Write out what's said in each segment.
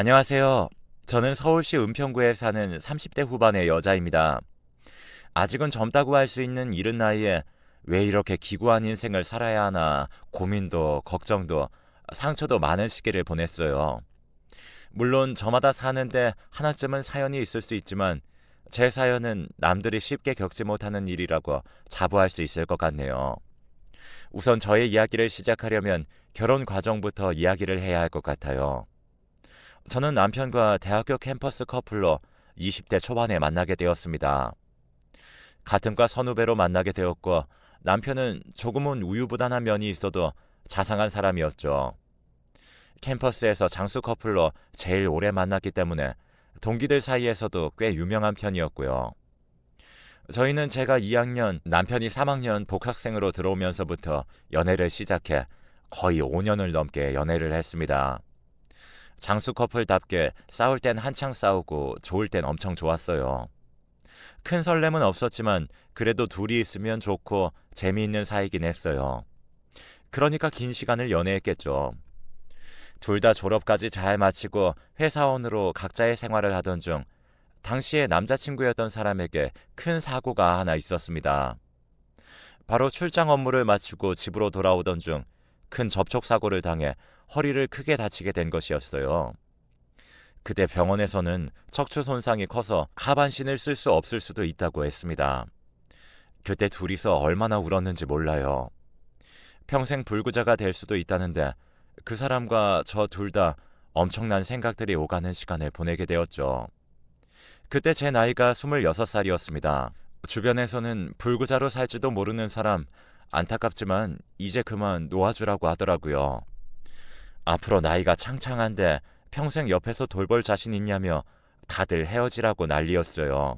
안녕하세요. 저는 서울시 은평구에 사는 30대 후반의 여자입니다. 아직은 젊다고 할 수 있는 이른 나이에 왜 이렇게 기구한 인생을 살아야 하나 고민도 걱정도 상처도 많은 시기를 보냈어요. 물론 저마다 사는데 하나쯤은 사연이 있을 수 있지만 제 사연은 남들이 쉽게 겪지 못하는 일이라고 자부할 수 있을 것 같네요. 우선 저의 이야기를 시작하려면 결혼 과정부터 이야기를 해야 할 것 같아요. 저는 남편과 대학교 캠퍼스 커플로 20대 초반에 만나게 되었습니다. 같은 과 선후배로 만나게 되었고 남편은 조금은 우유부단한 면이 있어도 자상한 사람이었죠. 캠퍼스에서 장수 커플로 제일 오래 만났기 때문에 동기들 사이에서도 꽤 유명한 편이었고요. 저희는 제가 2학년, 남편이 3학년 복학생으로 들어오면서부터 연애를 시작해 거의 5년을 넘게 연애를 했습니다. 장수 커플답게 싸울 땐 한창 싸우고 좋을 땐 엄청 좋았어요. 큰 설렘은 없었지만 그래도 둘이 있으면 좋고 재미있는 사이긴 했어요. 그러니까 긴 시간을 연애했겠죠. 둘 다 졸업까지 잘 마치고 회사원으로 각자의 생활을 하던 중 당시에 남자친구였던 사람에게 큰 사고가 하나 있었습니다. 바로 출장 업무를 마치고 집으로 돌아오던 중 큰 접촉 사고를 당해 허리를 크게 다치게 된 것이었어요. 그때 병원에서는 척추 손상이 커서 하반신을 쓸 수 없을 수도 있다고 했습니다. 그때 둘이서 얼마나 울었는지 몰라요. 평생 불구자가 될 수도 있다는데 그 사람과 저 둘 다 엄청난 생각들이 오가는 시간을 보내게 되었죠. 그때 제 나이가 26살이었습니다. 주변에서는 불구자로 살지도 모르는 사람, 안타깝지만 이제 그만 놓아주라고 하더라고요. 앞으로 나이가 창창한데 평생 옆에서 돌볼 자신 있냐며 다들 헤어지라고 난리였어요.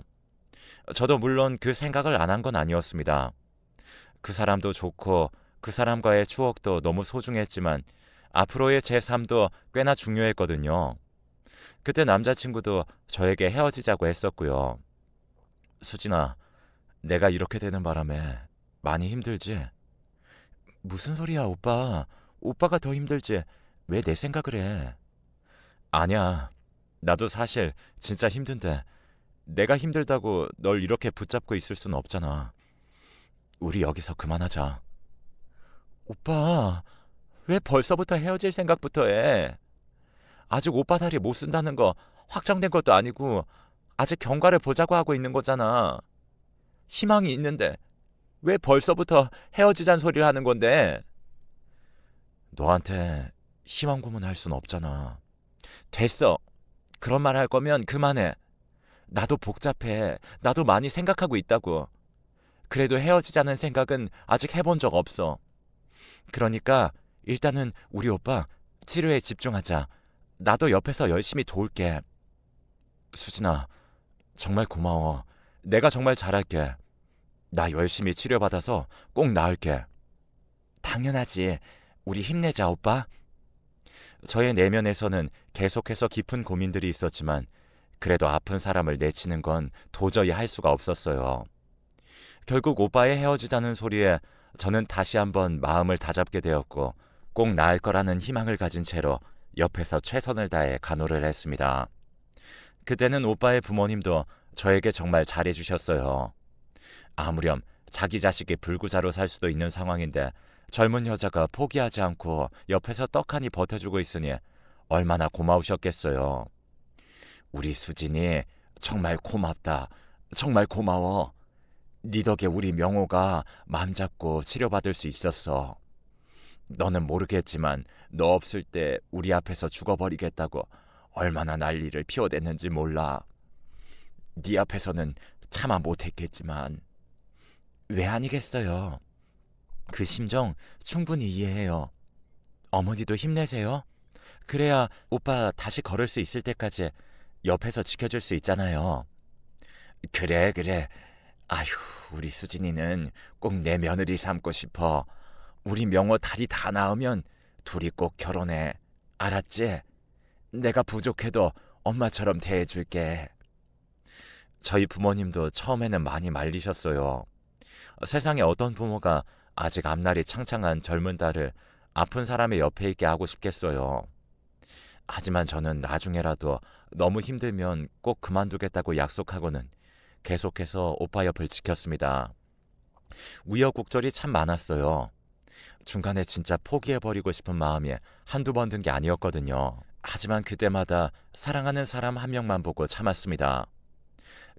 저도 물론 그 생각을 안 한 건 아니었습니다. 그 사람도 좋고 그 사람과의 추억도 너무 소중했지만 앞으로의 제 삶도 꽤나 중요했거든요. 그때 남자친구도 저에게 헤어지자고 했었고요. 수진아, 내가 이렇게 되는 바람에 많이 힘들지? 무슨 소리야, 오빠. 오빠가 더 힘들지. 왜 내 생각을 해? 아니야. 나도 사실 진짜 힘든데 내가 힘들다고 널 이렇게 붙잡고 있을 순 없잖아. 우리 여기서 그만하자. 오빠, 왜 벌써부터 헤어질 생각부터 해? 아직 오빠 다리 못 쓴다는 거 확정된 것도 아니고 아직 경과를 보자고 하고 있는 거잖아. 희망이 있는데 왜 벌써부터 헤어지자는 소리를 하는 건데? 너한테 희망 고문할 순 없잖아. 됐어. 그런 말 할 거면 그만해. 나도 복잡해. 나도 많이 생각하고 있다고. 그래도 헤어지자는 생각은 아직 해본 적 없어. 그러니까 일단은 우리 오빠 치료에 집중하자. 나도 옆에서 열심히 도울게. 수진아, 정말 고마워. 내가 정말 잘할게. 나 열심히 치료받아서 꼭 나을게. 당연하지. 우리 힘내자, 오빠. 저의 내면에서는 계속해서 깊은 고민들이 있었지만 그래도 아픈 사람을 내치는 건 도저히 할 수가 없었어요. 결국 오빠의 헤어지자는 소리에 저는 다시 한번 마음을 다잡게 되었고 꼭 나을 거라는 희망을 가진 채로 옆에서 최선을 다해 간호를 했습니다. 그때는 오빠의 부모님도 저에게 정말 잘해주셨어요. 아무렴 자기 자식이 불구자로 살 수도 있는 상황인데 젊은 여자가 포기하지 않고 옆에서 떡하니 버텨주고 있으니 얼마나 고마우셨겠어요. 우리 수진이 정말 고맙다. 정말 고마워. 네 덕에 우리 명호가 맘 잡고 치료받을 수 있었어. 너는 모르겠지만 너 없을 때 우리 앞에서 죽어버리겠다고 얼마나 난리를 피워댔는지 몰라. 네 앞에서는 차마 못했겠지만 왜 아니겠어요. 그 심정 충분히 이해해요. 어머니도 힘내세요. 그래야 오빠 다시 걸을 수 있을 때까지 옆에서 지켜줄 수 있잖아요. 그래, 그래. 아휴, 우리 수진이는 꼭 내 며느리 삼고 싶어. 우리 명호 다리 다 나으면 둘이 꼭 결혼해. 알았지? 내가 부족해도 엄마처럼 대해줄게. 저희 부모님도 처음에는 많이 말리셨어요. 세상에 어떤 부모가 아직 앞날이 창창한 젊은 딸을 아픈 사람의 옆에 있게 하고 싶겠어요. 하지만 저는 나중에라도 너무 힘들면 꼭 그만두겠다고 약속하고는 계속해서 오빠 옆을 지켰습니다. 우여곡절이 참 많았어요. 중간에 진짜 포기해버리고 싶은 마음이 한두 번 든 게 아니었거든요. 하지만 그때마다 사랑하는 사람 한 명만 보고 참았습니다.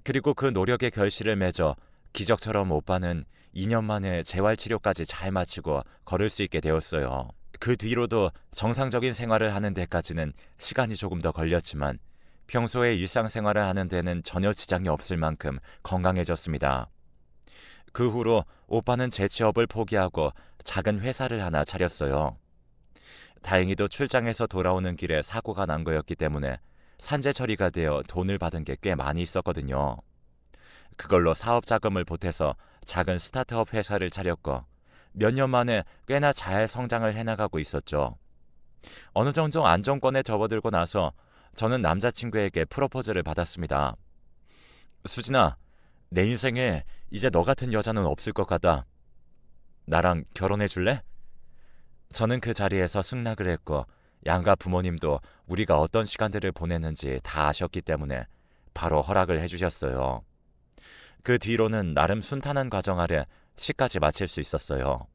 그리고 그 노력의 결실을 맺어 기적처럼 오빠는 2년 만에 재활치료까지 잘 마치고 걸을 수 있게 되었어요. 그 뒤로도 정상적인 생활을 하는 데까지는 시간이 조금 더 걸렸지만 평소에 일상생활을 하는 데는 전혀 지장이 없을 만큼 건강해졌습니다. 그 후로 오빠는 재취업을 포기하고 작은 회사를 하나 차렸어요. 다행히도 출장에서 돌아오는 길에 사고가 난 거였기 때문에 산재 처리가 되어 돈을 받은 게 꽤 많이 있었거든요. 그걸로 사업 자금을 보태서 작은 스타트업 회사를 차렸고 몇 년 만에 꽤나 잘 성장을 해나가고 있었죠. 어느 정도 안정권에 접어들고 나서 저는 남자친구에게 프로포즈를 받았습니다. 수진아, 내 인생에 이제 너 같은 여자는 없을 것 같다. 나랑 결혼해 줄래? 저는 그 자리에서 승낙을 했고 양가 부모님도 우리가 어떤 시간들을 보냈는지 다 아셨기 때문에 바로 허락을 해주셨어요. 그 뒤로는 나름 순탄한 과정 아래 시까지 마칠 수 있었어요.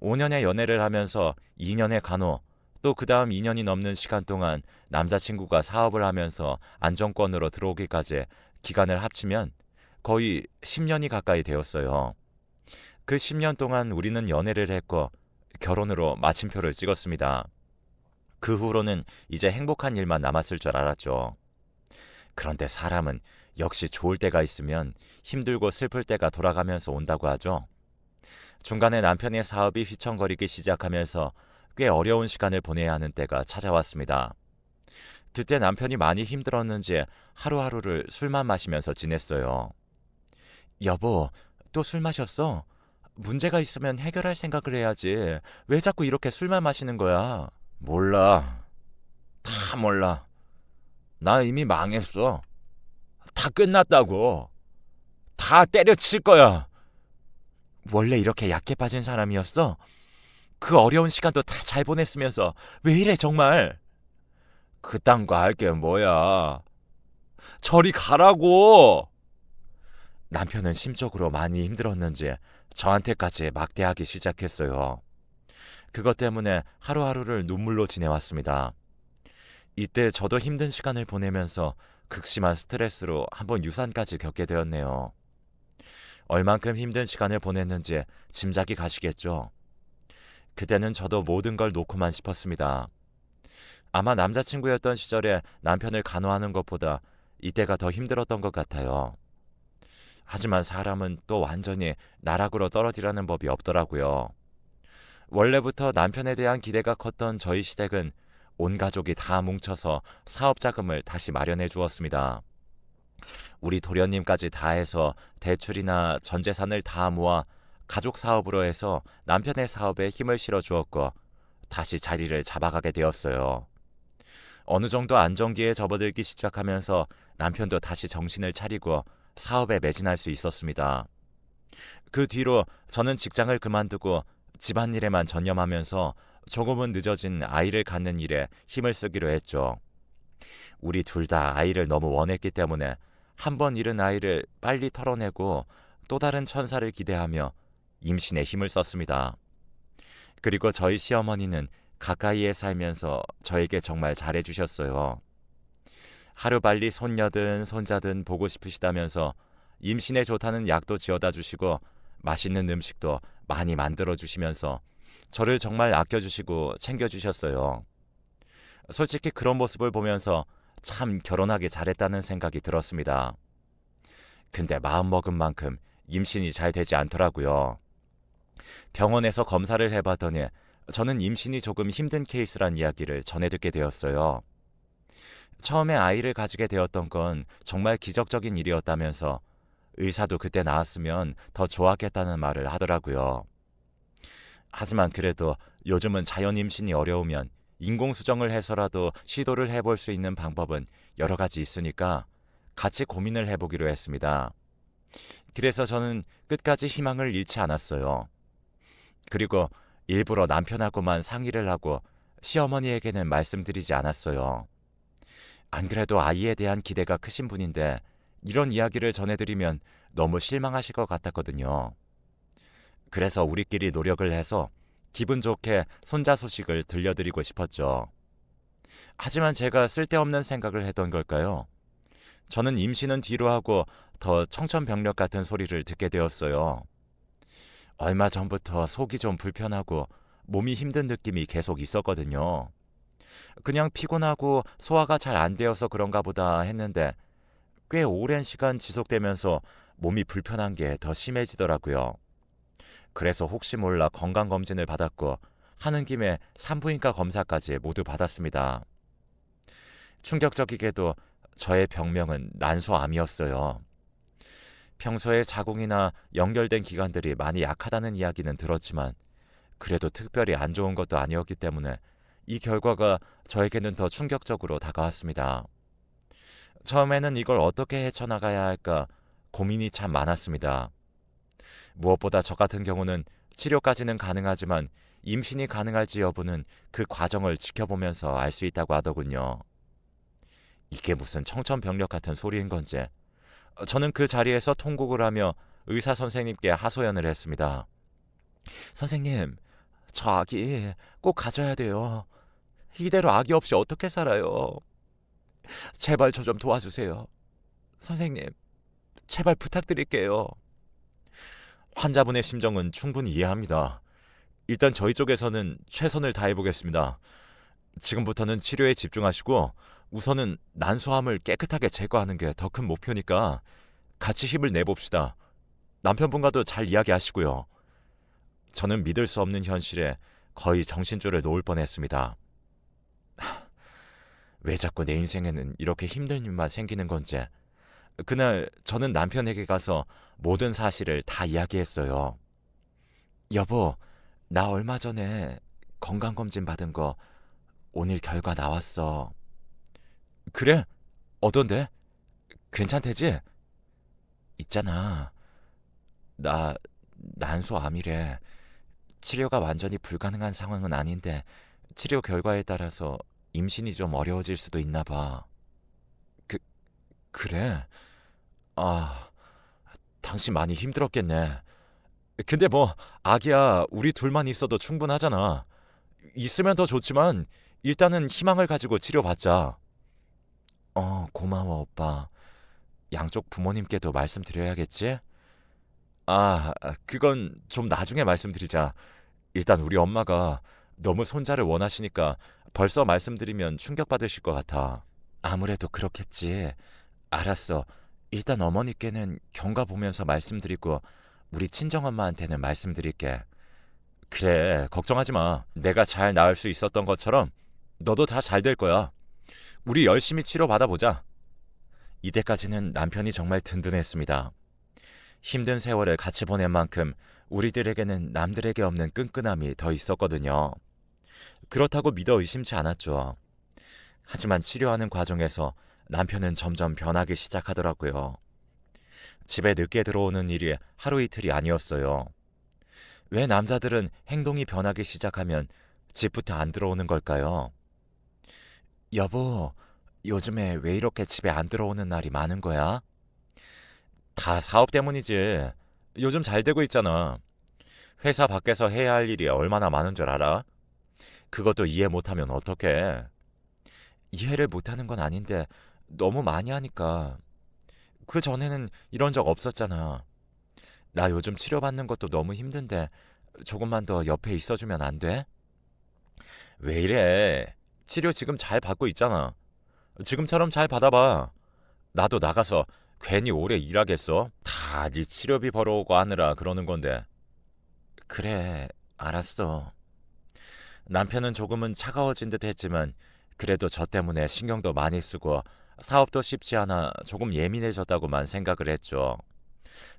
5년의 연애를 하면서 2년의 간호, 또 그 다음 2년이 넘는 시간 동안 남자친구가 사업을 하면서 안정권으로 들어오기까지 기간을 합치면 거의 10년이 가까이 되었어요. 그 10년 동안 우리는 연애를 했고 결혼으로 마침표를 찍었습니다. 그 후로는 이제 행복한 일만 남았을 줄 알았죠. 그런데 사람은 역시 좋을 때가 있으면 힘들고 슬플 때가 돌아가면서 온다고 하죠. 중간에 남편의 사업이 휘청거리기 시작하면서 꽤 어려운 시간을 보내야 하는 때가 찾아왔습니다. 그때 남편이 많이 힘들었는지 하루하루를 술만 마시면서 지냈어요. 여보, 또 술 마셨어? 문제가 있으면 해결할 생각을 해야지. 왜 자꾸 이렇게 술만 마시는 거야? 몰라. 다 몰라. 나 이미 망했어. 다 끝났다고. 다 때려칠 거야. 원래 이렇게 약해 빠진 사람이었어? 그 어려운 시간도 다 잘 보냈으면서 왜 이래 정말? 그딴 거 할 게 뭐야? 저리 가라고! 남편은 심적으로 많이 힘들었는지 저한테까지 막대하기 시작했어요. 그것 때문에 하루하루를 눈물로 지내왔습니다. 이때 저도 힘든 시간을 보내면서 극심한 스트레스로 한번 유산까지 겪게 되었네요. 얼만큼 힘든 시간을 보냈는지 짐작이 가시겠죠. 그때는 저도 모든 걸 놓고만 싶었습니다. 아마 남자친구였던 시절에 남편을 간호하는 것보다 이때가 더 힘들었던 것 같아요. 하지만 사람은 또 완전히 나락으로 떨어지라는 법이 없더라고요. 원래부터 남편에 대한 기대가 컸던 저희 시댁은 온 가족이 다 뭉쳐서 사업 자금을 다시 마련해 주었습니다. 우리 도련님까지 다 해서 대출이나 전 재산을 다 모아 가족 사업으로 해서 남편의 사업에 힘을 실어 주었고 다시 자리를 잡아가게 되었어요. 어느 정도 안정기에 접어들기 시작하면서 남편도 다시 정신을 차리고 사업에 매진할 수 있었습니다. 그 뒤로 저는 직장을 그만두고 집안일에만 전념하면서 조금은 늦어진 아이를 갖는 일에 힘을 쓰기로 했죠. 우리 둘 다 아이를 너무 원했기 때문에 한 번 잃은 아이를 빨리 털어내고 또 다른 천사를 기대하며 임신에 힘을 썼습니다. 그리고 저희 시어머니는 가까이에 살면서 저에게 정말 잘해주셨어요. 하루빨리 손녀든 손자든 보고 싶으시다면서 임신에 좋다는 약도 지어다 주시고 맛있는 음식도 많이 만들어 주시면서 저를 정말 아껴주시고 챙겨주셨어요. 솔직히 그런 모습을 보면서 참 결혼하기 잘했다는 생각이 들었습니다. 근데 마음먹은 만큼 임신이 잘 되지 않더라고요. 병원에서 검사를 해봤더니 저는 임신이 조금 힘든 케이스란 이야기를 전해 듣게 되었어요. 처음에 아이를 가지게 되었던 건 정말 기적적인 일이었다면서 의사도 그때 나왔으면 더 좋았겠다는 말을 하더라고요. 하지만 그래도 요즘은 자연 임신이 어려우면 인공 수정을 해서라도 시도를 해볼 수 있는 방법은 여러 가지 있으니까 같이 고민을 해보기로 했습니다. 그래서 저는 끝까지 희망을 잃지 않았어요. 그리고 일부러 남편하고만 상의를 하고 시어머니에게는 말씀드리지 않았어요. 안 그래도 아이에 대한 기대가 크신 분인데 이런 이야기를 전해드리면 너무 실망하실 것 같았거든요. 그래서 우리끼리 노력을 해서 기분 좋게 손자 소식을 들려드리고 싶었죠. 하지만 제가 쓸데없는 생각을 했던 걸까요? 저는 임신은 뒤로 하고 더 청천벽력 같은 소리를 듣게 되었어요. 얼마 전부터 속이 좀 불편하고 몸이 힘든 느낌이 계속 있었거든요. 그냥 피곤하고 소화가 잘 안 되어서 그런가 보다 했는데 꽤 오랜 시간 지속되면서 몸이 불편한 게 더 심해지더라고요. 그래서 혹시 몰라 건강검진을 받았고 하는 김에 산부인과 검사까지 모두 받았습니다. 충격적이게도 저의 병명은 난소암이었어요. 평소에 자궁이나 연결된 기관들이 많이 약하다는 이야기는 들었지만 그래도 특별히 안 좋은 것도 아니었기 때문에 이 결과가 저에게는 더 충격적으로 다가왔습니다. 처음에는 이걸 어떻게 헤쳐나가야 할까 고민이 참 많았습니다. 무엇보다 저 같은 경우는 치료까지는 가능하지만 임신이 가능할지 여부는 그 과정을 지켜보면서 알 수 있다고 하더군요. 이게 무슨 청천벽력 같은 소리인 건지 저는 그 자리에서 통곡을 하며 의사 선생님께 하소연을 했습니다. 선생님, 저 아기 꼭 가져야 돼요. 이대로 아기 없이 어떻게 살아요? 제발 저 좀 도와주세요. 선생님, 제발 부탁드릴게요. 환자분의 심정은 충분히 이해합니다. 일단 저희 쪽에서는 최선을 다해보겠습니다. 지금부터는 치료에 집중하시고 우선은 난소암을 깨끗하게 제거하는 게 더 큰 목표니까 같이 힘을 내봅시다. 남편분과도 잘 이야기하시고요. 저는 믿을 수 없는 현실에 거의 정신줄을 놓을 뻔했습니다. 하, 왜 자꾸 내 인생에는 이렇게 힘든 일만 생기는 건지. 그날 저는 남편에게 가서 모든 사실을 다 이야기했어요. 여보, 나 얼마 전에 건강검진 받은 거 오늘 결과 나왔어. 그래? 어떤데? 괜찮대지? 있잖아. 나 난소암이래. 치료가 완전히 불가능한 상황은 아닌데 치료 결과에 따라서 임신이 좀 어려워질 수도 있나 봐. 그 그래? 아, 당신 많이 힘들었겠네. 근데 뭐 아기야 우리 둘만 있어도 충분하잖아. 있으면 더 좋지만 일단은 희망을 가지고 치료받자. 어, 고마워, 오빠. 양쪽 부모님께도 말씀드려야겠지? 아, 그건 좀 나중에 말씀드리자. 일단 우리 엄마가 너무 손자를 원하시니까 벌써 말씀드리면 충격받으실 것 같아. 아무래도 그렇겠지. 알았어. 일단 어머니께는 경과 보면서 말씀드리고 우리 친정엄마한테는 말씀드릴게. 그래, 걱정하지 마. 내가 잘 나을 수 있었던 것처럼 너도 다 잘 될 거야. 우리 열심히 치료 받아보자. 이때까지는 남편이 정말 든든했습니다. 힘든 세월을 같이 보낸 만큼 우리들에게는 남들에게 없는 끈끈함이 더 있었거든요. 그렇다고 믿어 의심치 않았죠. 하지만 치료하는 과정에서 남편은 점점 변하기 시작하더라고요. 집에 늦게 들어오는 일이 하루 이틀이 아니었어요. 왜 남자들은 행동이 변하기 시작하면 집부터 안 들어오는 걸까요? 여보, 요즘에 왜 이렇게 집에 안 들어오는 날이 많은 거야? 다 사업 때문이지. 요즘 잘 되고 있잖아. 회사 밖에서 해야 할 일이 얼마나 많은 줄 알아? 그것도 이해 못하면 어떡해? 이해를 못하는 건 아닌데 너무 많이 하니까. 그 전에는 이런 적 없었잖아. 나 요즘 치료받는 것도 너무 힘든데 조금만 더 옆에 있어주면 안 돼? 왜 이래? 치료 지금 잘 받고 있잖아. 지금처럼 잘 받아봐. 나도 나가서 괜히 오래 일하겠어? 다 네 치료비 벌어오고 하느라 그러는 건데. 그래, 알았어. 남편은 조금은 차가워진 듯 했지만 그래도 저 때문에 신경도 많이 쓰고 사업도 쉽지 않아 조금 예민해졌다고만 생각을 했죠.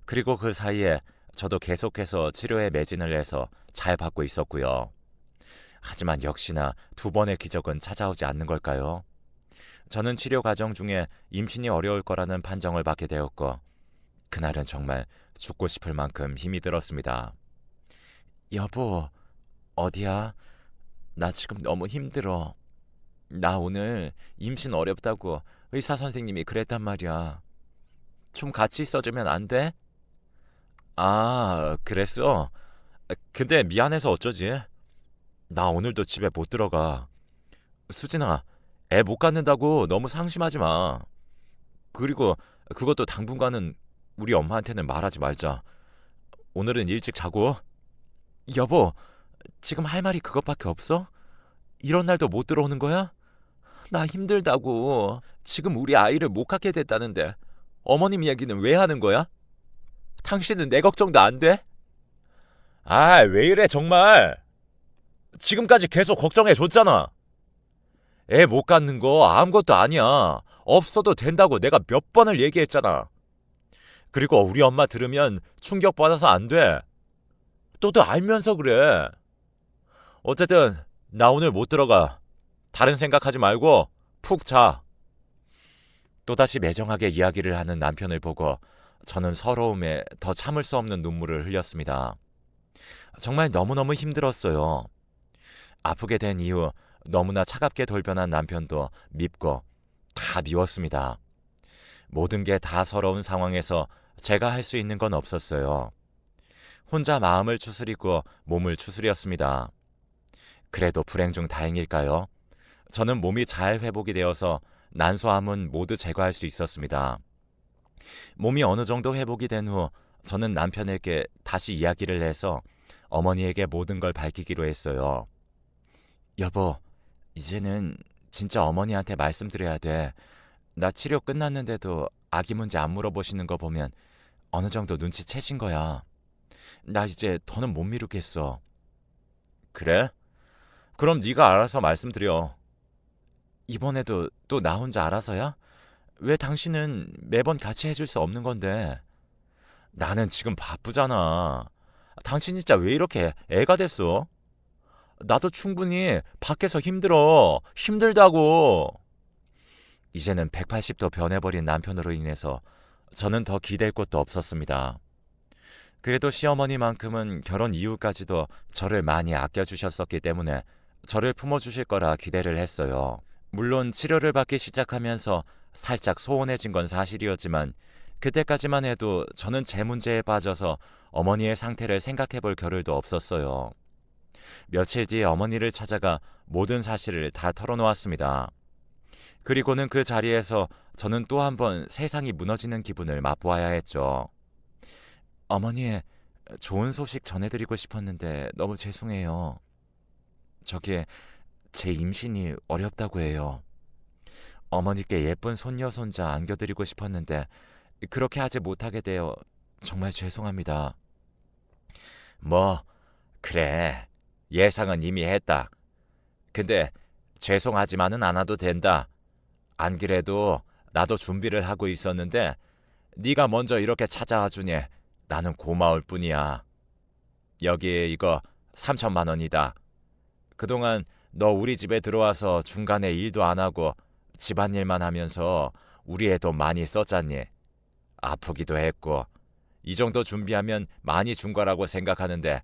그리고 그 사이에 저도 계속해서 치료에 매진을 해서 잘 받고 있었고요. 하지만 역시나 두 번의 기적은 찾아오지 않는 걸까요? 저는 치료 과정 중에 임신이 어려울 거라는 판정을 받게 되었고, 그날은 정말 죽고 싶을 만큼 힘이 들었습니다. 여보, 어디야? 나 지금 너무 힘들어. 나 오늘 임신 어렵다고 의사 선생님이 그랬단 말이야. 좀 같이 있어주면 안 돼? 아, 그랬어? 근데 미안해서 어쩌지? 나 오늘도 집에 못 들어가. 수진아, 애 못 갖는다고 너무 상심하지 마. 그리고 그것도 당분간은 우리 엄마한테는 말하지 말자. 오늘은 일찍 자고. 여보, 지금 할 말이 그것밖에 없어? 이런 날도 못 들어오는 거야? 나 힘들다고. 지금 우리 아이를 못 갖게 됐다는데 어머님 이야기는 왜 하는 거야? 당신은 내 걱정도 안 돼? 아, 왜 이래 정말? 지금까지 계속 걱정해 줬잖아. 애 못 갖는 거 아무것도 아니야. 없어도 된다고 내가 몇 번을 얘기했잖아. 그리고 우리 엄마 들으면 충격받아서 안 돼. 너도 알면서 그래. 어쨌든 나 오늘 못 들어가. 다른 생각하지 말고 푹 자. 또다시 매정하게 이야기를 하는 남편을 보고 저는 서러움에 더 참을 수 없는 눈물을 흘렸습니다. 정말 너무너무 힘들었어요. 아프게 된 이후 너무나 차갑게 돌변한 남편도 밉고 다 미웠습니다. 모든 게 다 서러운 상황에서 제가 할 수 있는 건 없었어요. 혼자 마음을 추스리고 몸을 추스렸습니다. 그래도 불행 중 다행일까요? 저는 몸이 잘 회복이 되어서 난소암은 모두 제거할 수 있었습니다. 몸이 어느 정도 회복이 된 후 저는 남편에게 다시 이야기를 해서 어머니에게 모든 걸 밝히기로 했어요. 여보, 이제는 진짜 어머니한테 말씀드려야 돼. 나 치료 끝났는데도 아기 문제 안 물어보시는 거 보면 어느 정도 눈치채신 거야. 나 이제 더는 못 미루겠어. 그래? 그럼 네가 알아서 말씀드려. 이번에도 또 나 혼자 알아서야? 왜 당신은 매번 같이 해줄 수 없는 건데? 나는 지금 바쁘잖아. 당신 진짜 왜 이렇게 애가 됐어? 나도 충분히 밖에서 힘들어. 힘들다고. 이제는 180도 변해버린 남편으로 인해서 저는 더 기댈 곳도 없었습니다. 그래도 시어머니만큼은 결혼 이후까지도 저를 많이 아껴주셨었기 때문에 저를 품어주실 거라 기대를 했어요. 물론 치료를 받기 시작하면서 살짝 소원해진 건 사실이었지만 그때까지만 해도 저는 제 문제에 빠져서 어머니의 상태를 생각해 볼 겨를도 없었어요. 며칠 뒤에 어머니를 찾아가 모든 사실을 다 털어놓았습니다. 그리고는 그 자리에서 저는 또 한 번 세상이 무너지는 기분을 맛보아야 했죠. 어머니, 좋은 소식 전해드리고 싶었는데 너무 죄송해요. 저게 제 임신이 어렵다고 해요. 어머니께 예쁜 손녀 손자 안겨드리고 싶었는데 그렇게 하지 못하게 되어 정말 죄송합니다. 뭐 그래 예상은 이미 했다. 근데 죄송하지만은 않아도 된다. 안 그래도 나도 준비를 하고 있었는데 네가 먼저 이렇게 찾아와 주니 나는 고마울 뿐이야. 여기 이거 3천만 원이다. 그동안 너 우리 집에 들어와서 중간에 일도 안 하고 집안일만 하면서 우리 애도 많이 썼잖니. 아프기도 했고 이 정도 준비하면 많이 준 거라고 생각하는데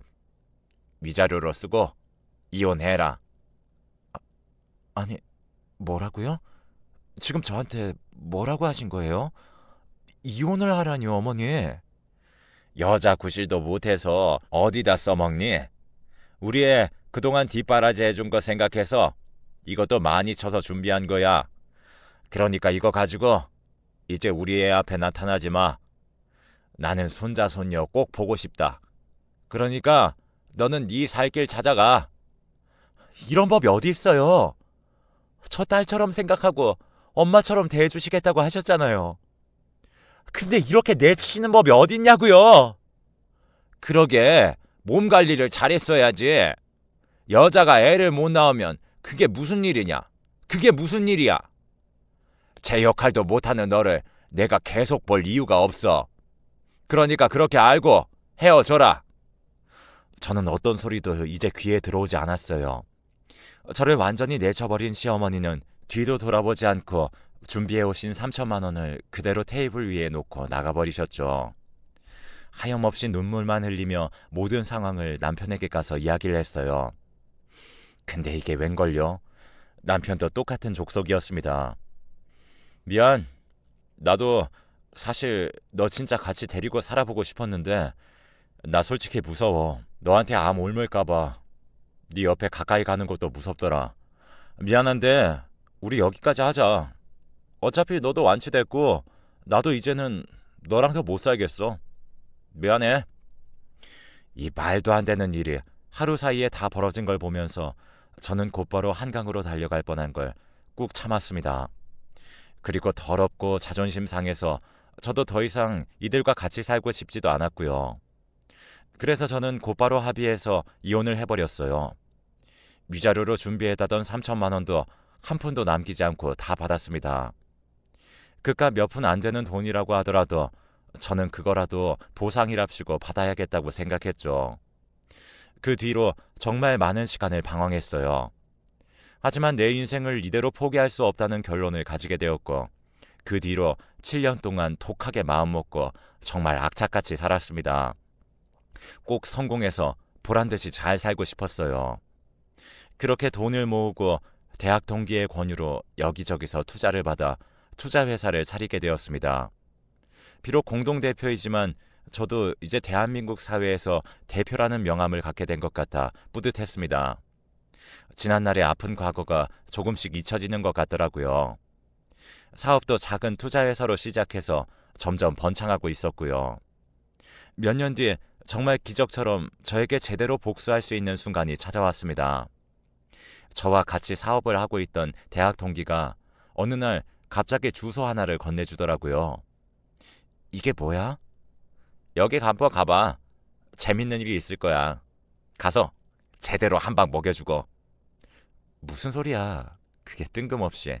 위자료로 쓰고 이혼해라. 아, 아니 뭐라고요? 지금 저한테 뭐라고 하신 거예요? 이혼을 하라니요, 어머니. 여자 구실도 못해서 어디다 써먹니? 우리 애 그동안 뒷바라지 해준 거 생각해서 이것도 많이 쳐서 준비한 거야. 그러니까 이거 가지고 이제 우리 애 앞에 나타나지 마. 나는 손자 손녀 꼭 보고 싶다. 그러니까 너는 네 살길 찾아가. 이런 법이 어디 있어요? 저 딸처럼 생각하고 엄마처럼 대해주시겠다고 하셨잖아요. 근데 이렇게 내치는 법이 어딨냐고요? 그러게 몸 관리를 잘했어야지. 여자가 애를 못 낳으면 그게 무슨 일이냐? 그게 무슨 일이야? 제 역할도 못하는 너를 내가 계속 볼 이유가 없어. 그러니까 그렇게 알고 헤어져라. 저는 어떤 소리도 이제 귀에 들어오지 않았어요. 저를 완전히 내쳐버린 시어머니는 뒤도 돌아보지 않고 준비해 오신 3천만 원을 그대로 테이블 위에 놓고 나가버리셨죠. 하염없이 눈물만 흘리며 모든 상황을 남편에게 가서 이야기를 했어요. 근데 이게 웬걸요? 남편도 똑같은 족속이었습니다. 미안. 나도 사실 너 진짜 같이 데리고 살아보고 싶었는데 나 솔직히 무서워. 너한테 암 옮을까봐. 네 옆에 가까이 가는 것도 무섭더라. 미안한데 우리 여기까지 하자. 어차피 너도 완치됐고 나도 이제는 너랑 더 못 살겠어. 미안해. 이 말도 안 되는 일이 하루 사이에 다 벌어진 걸 보면서 저는 곧바로 한강으로 달려갈 뻔한 걸 꾹 참았습니다. 그리고 더럽고 자존심 상해서 저도 더 이상 이들과 같이 살고 싶지도 않았고요. 그래서 저는 곧바로 합의해서 이혼을 해버렸어요. 위자료로 준비해다던 3천만 원도 한 푼도 남기지 않고 다 받았습니다. 그깟 몇 푼 안 되는 돈이라고 하더라도 저는 그거라도 보상이랍시고 받아야겠다고 생각했죠. 그 뒤로 정말 많은 시간을 방황했어요. 하지만 내 인생을 이대로 포기할 수 없다는 결론을 가지게 되었고, 그 뒤로 7년 동안 독하게 마음먹고 정말 악착같이 살았습니다. 꼭 성공해서 보란 듯이 잘 살고 싶었어요. 그렇게 돈을 모으고 대학 동기의 권유로 여기저기서 투자를 받아 투자 회사를 차리게 되었습니다. 비록 공동대표이지만 저도 이제 대한민국 사회에서 대표라는 명함을 갖게 된 것 같아 뿌듯했습니다. 지난날의 아픈 과거가 조금씩 잊혀지는 것 같더라고요. 사업도 작은 투자회사로 시작해서 점점 번창하고 있었고요. 몇 년 뒤에 정말 기적처럼 저에게 제대로 복수할 수 있는 순간이 찾아왔습니다. 저와 같이 사업을 하고 있던 대학 동기가 어느 날 갑자기 주소 하나를 건네주더라고요. 이게 뭐야? 여기 한번 가봐. 재밌는 일이 있을 거야. 가서 제대로 한 방 먹여주고. 무슨 소리야? 그게 뜬금없이.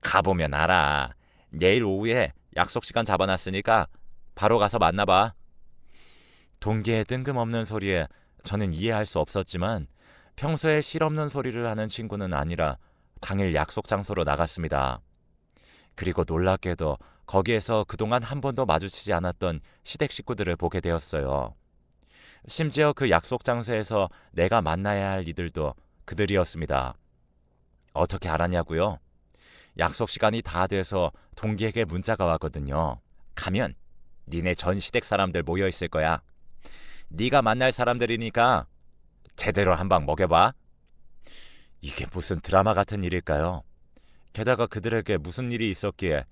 가보면 알아. 내일 오후에 약속 시간 잡아놨으니까 바로 가서 만나봐. 동기의 뜬금없는 소리에 저는 이해할 수 없었지만 평소에 실없는 소리를 하는 친구는 아니라 당일 약속 장소로 나갔습니다. 그리고 놀랍게도 거기에서 그동안 한 번도 마주치지 않았던 시댁 식구들을 보게 되었어요. 심지어 그 약속 장소에서 내가 만나야 할 이들도 그들이었습니다. 어떻게 알았냐고요? 약속 시간이 다 돼서 동기에게 문자가 왔거든요. 가면 니네 전 시댁 사람들 모여 있을 거야. 네가 만날 사람들이니까 제대로 한 방 먹여봐. 이게 무슨 드라마 같은 일일까요? 게다가 그들에게 무슨 일이 있었기에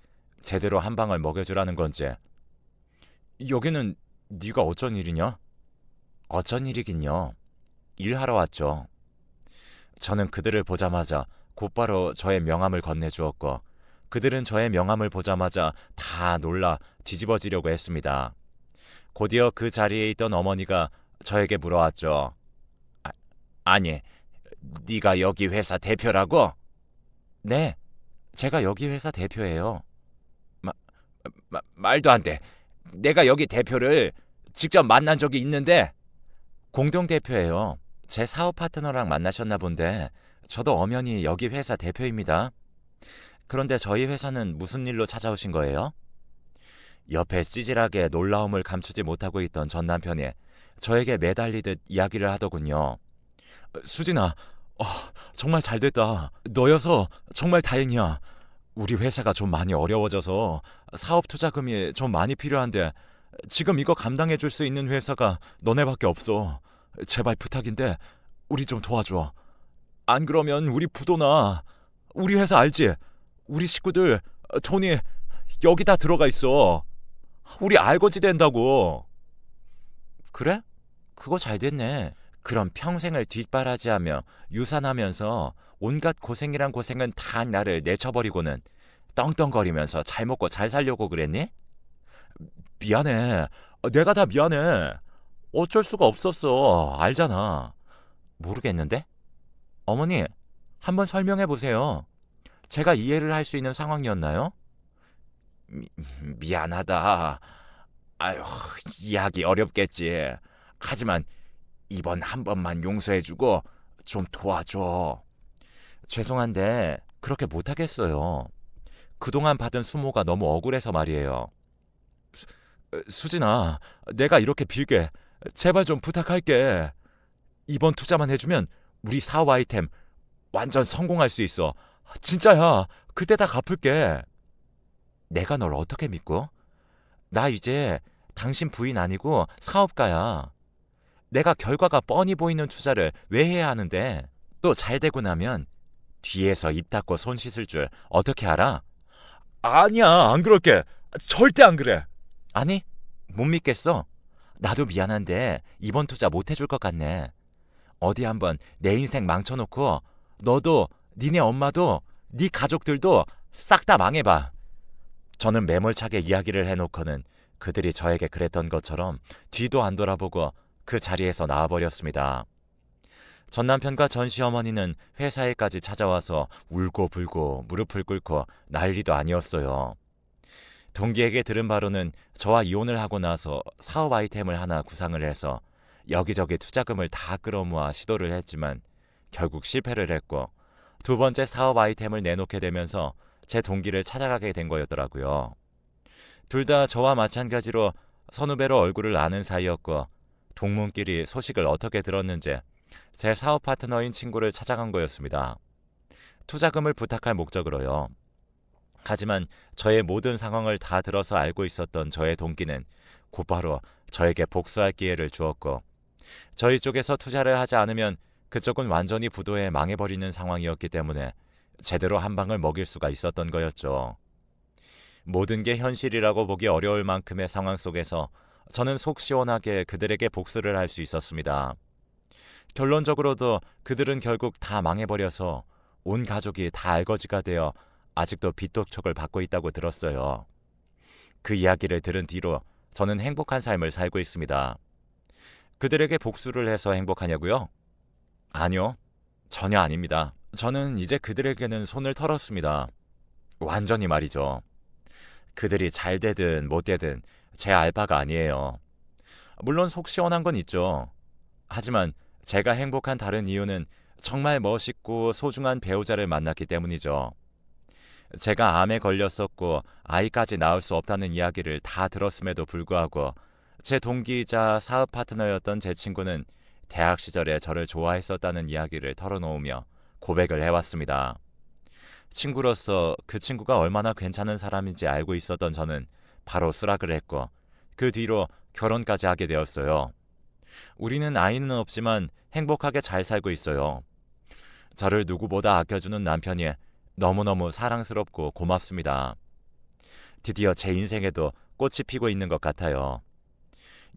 제대로 한 방을 먹여주라는 건지. 여기는 네가 어쩐 일이냐? 어쩐 일이긴요. 일하러 왔죠. 저는 그들을 보자마자 곧바로 저의 명함을 건네주었고 그들은 저의 명함을 보자마자 다 놀라 뒤집어지려고 했습니다. 곧이어 그 자리에 있던 어머니가 저에게 물어왔죠. 아, 아니, 네가 여기 회사 대표라고? 네, 제가 여기 회사 대표예요. 마, 마, 말도 안 돼. 내가 여기 대표를 직접 만난 적이 있는데 공동 대표예요. 제 사업 파트너랑 만나셨나 본데 저도 엄연히 여기 회사 대표입니다. 그런데 저희 회사는 무슨 일로 찾아오신 거예요? 옆에 찌질하게 놀라움을 감추지 못하고 있던 전 남편이 저에게 매달리듯 이야기를 하더군요. 수진아, 어, 정말 잘 됐다. 너여서 정말 다행이야. 우리 회사가 좀 많이 어려워져서 사업 투자금이 좀 많이 필요한데 지금 이거 감당해 줄 수 있는 회사가 너네밖에 없어. 제발 부탁인데 우리 좀 도와줘. 안 그러면 우리 부도나 우리 회사 알지? 우리 식구들 돈이 여기 다 들어가 있어. 우리 알거지 된다고. 그래? 그거 잘 됐네. 그럼 평생을 뒷바라지하며 유산하면서 온갖 고생이란 고생은 다 나를 내쳐버리고는 떵떵거리면서 잘 먹고 잘 살려고 그랬니? 미안해. 내가 다 미안해. 어쩔 수가 없었어. 알잖아. 모르겠는데? 어머니, 한번 설명해 보세요. 제가 이해를 할 수 있는 상황이었나요? 미, 미안하다. 아휴, 이해하기 어렵겠지. 하지만 이번 한 번만 용서해주고 좀 도와줘. 죄송한데 그렇게 못하겠어요. 그동안 받은 수모가 너무 억울해서 말이에요. 수, 수진아, 내가 이렇게 빌게 제발 좀 부탁할게. 이번 투자만 해주면 우리 사업 아이템 완전 성공할 수 있어. 진짜야. 그때 다 갚을게. 내가 널 어떻게 믿고? 나 이제 당신 부인 아니고 사업가야. 내가 결과가 뻔히 보이는 투자를 왜 해야 하는데? 또 잘 되고 나면 뒤에서 입 닫고 손 씻을 줄 어떻게 알아? 아니야, 안 그럴게. 절대 안 그래. 아니, 못 믿겠어. 나도 미안한데 이번 투자 못 해줄 것 같네. 어디 한번 내 인생 망쳐놓고 너도 니네 엄마도 네 가족들도 싹 다 망해봐. 저는 매몰차게 이야기를 해놓고는 그들이 저에게 그랬던 것처럼 뒤도 안 돌아보고 그 자리에서 나와버렸습니다. 전 남편과 전 시어머니는 회사에까지 찾아와서 울고 불고 무릎을 꿇고 난리도 아니었어요. 동기에게 들은 바로는 저와 이혼을 하고 나서 사업 아이템을 하나 구상을 해서 여기저기 투자금을 다 끌어모아 시도를 했지만 결국 실패를 했고 두 번째 사업 아이템을 내놓게 되면서 제 동기를 찾아가게 된 거였더라고요. 둘 다 저와 마찬가지로 선후배로 얼굴을 아는 사이였고 동문끼리 소식을 어떻게 들었는지 제 사업 파트너인 친구를 찾아간 거였습니다. 투자금을 부탁할 목적으로요. 하지만 저의 모든 상황을 다 들어서 알고 있었던 저의 동기는 곧바로 저에게 복수할 기회를 주었고 저희 쪽에서 투자를 하지 않으면 그쪽은 완전히 부도에 망해버리는 상황이었기 때문에 제대로 한 방을 먹일 수가 있었던 거였죠. 모든 게 현실이라고 보기 어려울 만큼의 상황 속에서 저는 속 시원하게 그들에게 복수를 할 수 있었습니다. 결론적으로도 그들은 결국 다 망해버려서 온 가족이 다 알거지가 되어 아직도 빚독촉을 받고 있다고 들었어요. 그 이야기를 들은 뒤로 저는 행복한 삶을 살고 있습니다. 그들에게 복수를 해서 행복하냐고요? 아니요. 전혀 아닙니다. 저는 이제 그들에게는 손을 털었습니다. 완전히 말이죠. 그들이 잘 되든 못 되든 제 알바가 아니에요. 물론 속 시원한 건 있죠. 하지만 제가 행복한 다른 이유는 정말 멋있고 소중한 배우자를 만났기 때문이죠. 제가 암에 걸렸었고 아이까지 낳을 수 없다는 이야기를 다 들었음에도 불구하고 제 동기이자 사업 파트너였던 제 친구는 대학 시절에 저를 좋아했었다는 이야기를 털어놓으며 고백을 해왔습니다. 친구로서 그 친구가 얼마나 괜찮은 사람인지 알고 있었던 저는 바로 수락을 했고 그 뒤로 결혼까지 하게 되었어요. 우리는 아이는 없지만 행복하게 잘 살고 있어요. 저를 누구보다 아껴주는 남편이 너무너무 사랑스럽고 고맙습니다. 드디어 제 인생에도 꽃이 피고 있는 것 같아요.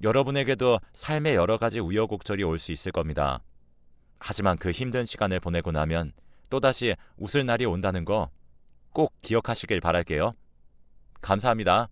여러분에게도 삶의 여러 가지 우여곡절이 올 수 있을 겁니다. 하지만 그 힘든 시간을 보내고 나면 또다시 웃을 날이 온다는 거 꼭 기억하시길 바랄게요. 감사합니다.